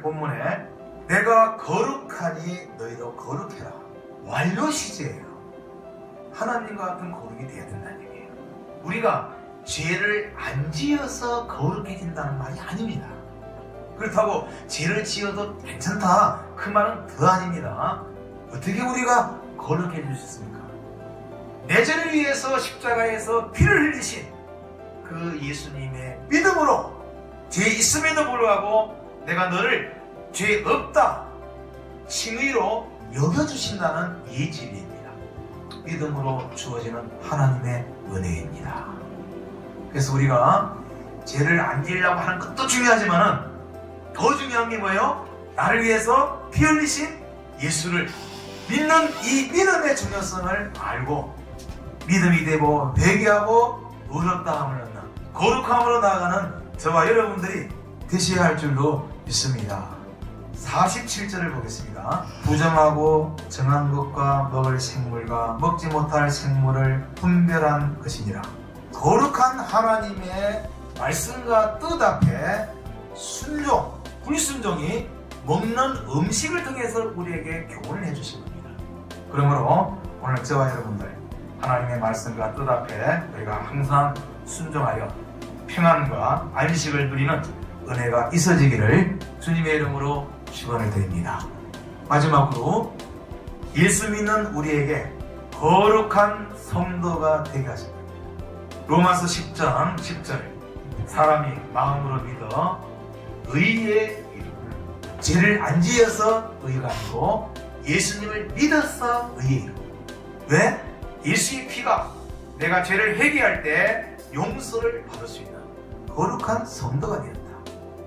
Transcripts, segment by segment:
본문에 내가 거룩하니 너희도 거룩해라. 완료 시제예요. 하나님과 같은 거룩이 되어야 된다는 얘기예요. 우리가 죄를 안 지어서 거룩해진다는 말이 아닙니다. 그렇다고 죄를 지어도 괜찮다. 그 말은 더 아닙니다. 어떻게 우리가 거룩해질 수 있습니까? 내 죄를 위해서 십자가에서 피를 흘리신 그 예수님의 믿음으로 죄 있음에도 불구하고 내가 너를 죄 없다 칭의로 여겨주신다는 이 진리입니다. 믿음으로 주어지는 하나님의 은혜입니다. 그래서 우리가 죄를 안 지으려고 하는 것도 중요하지만은 더 중요한 게 뭐예요? 나를 위해서 피 흘리신 예수를 믿는 이 믿음의 중요성을 알고 믿음이 되고 회개하고 의롭다함을 얻는 거룩함으로 나아가는 저와 여러분들이 되셔야 할 줄로 믿습니다. 47절을 보겠습니다. 부정하고 정한 것과 먹을 생물과 먹지 못할 생물을 분별한 것이니라. 거룩한 하나님의 말씀과 뜻 앞에 순종, 불순종이 먹는 음식을 통해서 우리에게 교훈을 해주신 겁니다. 그러므로 오늘 저와 여러분들 하나님의 말씀과 뜻 앞에 우리가 항상 순종하여 평안과 안식을 누리는 은혜가 있어지기를 주님의 이름으로 축원을 드립니다. 마지막으로 예수 믿는 우리에게 거룩한 성도가 되게 하십니다. 로마서 10장 10절 사람이 마음으로 믿어 의의 이름을 죄를 안 지어서 의가 아니고 예수님을 믿어서 의의 이름 왜? 예수의 피가 내가 죄를 회개할 때 용서를 받을 수 있는 거룩한 성도가 되었다.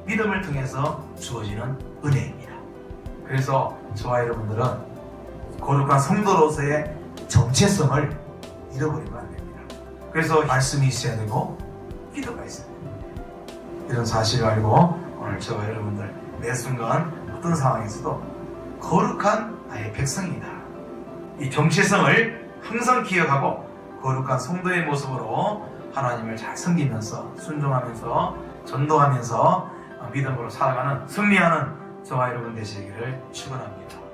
믿음을 통해서 주어지는 은혜입니다. 그래서 저와 여러분들은 거룩한 성도로서의 정체성을 잃어버리면 안 됩니다. 그래서 말씀이 있어야 되고 기도가 있어야 됩니다. 이런 사실을 알고 오늘 저와 여러분들 매 순간 어떤 상황에서도 거룩한 나의 백성이다. 이 정체성을 항상 기억하고 거룩한 성도의 모습으로 하나님을 잘 섬기면서 순종하면서 전도하면서 믿음으로 살아가는 승리하는 저와 여러분 되시기를 축원합니다.